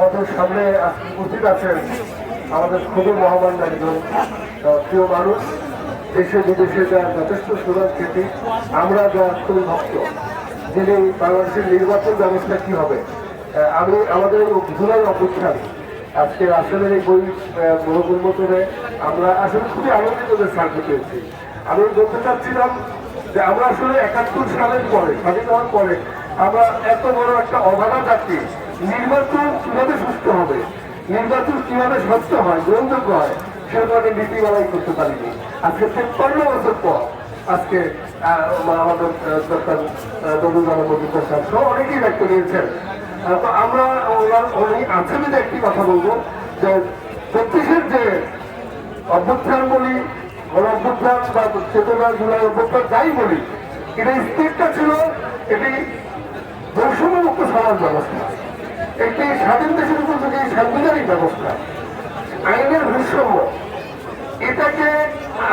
আমাদের সামনে উপস্থিত আছেন আমাদের খুবই মহামান একজন প্রিয় মানুষ, দেশে বিদেশে যা যথেষ্ট সুনাম খ্যাতি আমরা যা খুবই ভক্ত, যিনি বাংলাদেশের নির্বাচন ব্যবস্থা কি হবে আমি আমাদের এই অপেক্ষা আজকে আসলে এই বই মনোগুণমতনে আমরা আসলে খুবই আনন্দিত যে সার্ভে পেয়েছি। আমি বলতে চাচ্ছিলাম যে আমরা আসলে একাত্তর সালের পরে, স্বাধীন হওয়ার পরে আমরা এত বড় একটা অবাধা জাতি নির্বাচন কীভাবে সুস্থ হবে? নির্বাচন কীভাবে স্বচ্ছ হয়, গ্রহণযোগ্য হয় সেটা আমি নীতিমালাই করতে পারিনি। আজকে তেপ্পান্ন বছর পর আজকে আমাদের ডক্টর রবীন্দ্র মজুমদার সাহেব সহ অনেকেই দায়িত্ব নিয়েছেন। তো আমরা ওনার উনি আছেন একটি কথা বলব যে চব্বিশের যে অভ্যুত্থান বলি, গণ অভ্যুত্থান বা চেতনা জুলাই অভ্যুত্থান, যাই বলি, এটা স্টেটটা ছিল, এটি বৈষম্যমুক্ত সমাজ ব্যবস্থা। একটি স্বাধীন দেশের উপর থেকে সাংবিধানিক ব্যবস্থা। আইনের বৈষম্য এটাকে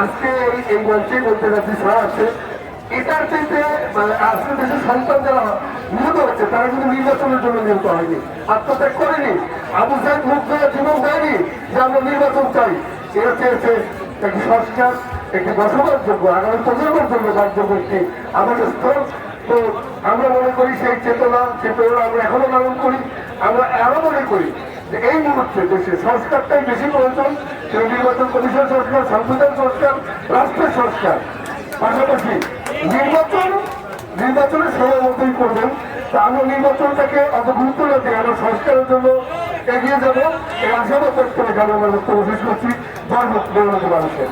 আজকে এই- মঞ্চে বলতে যাচ্ছি স্যার আছে। এটার চাইতে মানে আজকে দেশের সন্তান যারা নিহত হচ্ছে তারা কিন্তু নির্বাচনের জন্য নিহত হয়নি। আত্মত্যাগ করেনি। আবু সাহেব মুখ ধরে জীবন দেয়নি যে আমরা নির্বাচন চাই। এরা চেয়েছে একটি সংস্কার, একটি বসবাসযোগ্য, আগামী প্রজন্মের জন্য বাসযোগ্য একটি আমাদের স্থল তো আমরা মনে করি সেই চেতনা সে প্রেরণা আমরা এখনও লালন করি, আমরা আরও মনে করি যে এই মুহূর্তে দেশে সংস্কারটাই বেশি প্রয়োজন। সেটা নির্বাচন কমিশন সংস্কার, সংবিধান সংস্কার রাষ্ট্রের সংস্কার। পাশাপাশি নির্বাচন, নির্বাচনের মতোই করবেন। তা আমরা নির্বাচনটাকে অত গুরুত্ব না দিয়ে আমরা সংস্কারের জন্য এগিয়ে যাব। এই আশাবাদ ব্যক্ত আমার বক্তব্য শেষ করছি। হোক মানুষের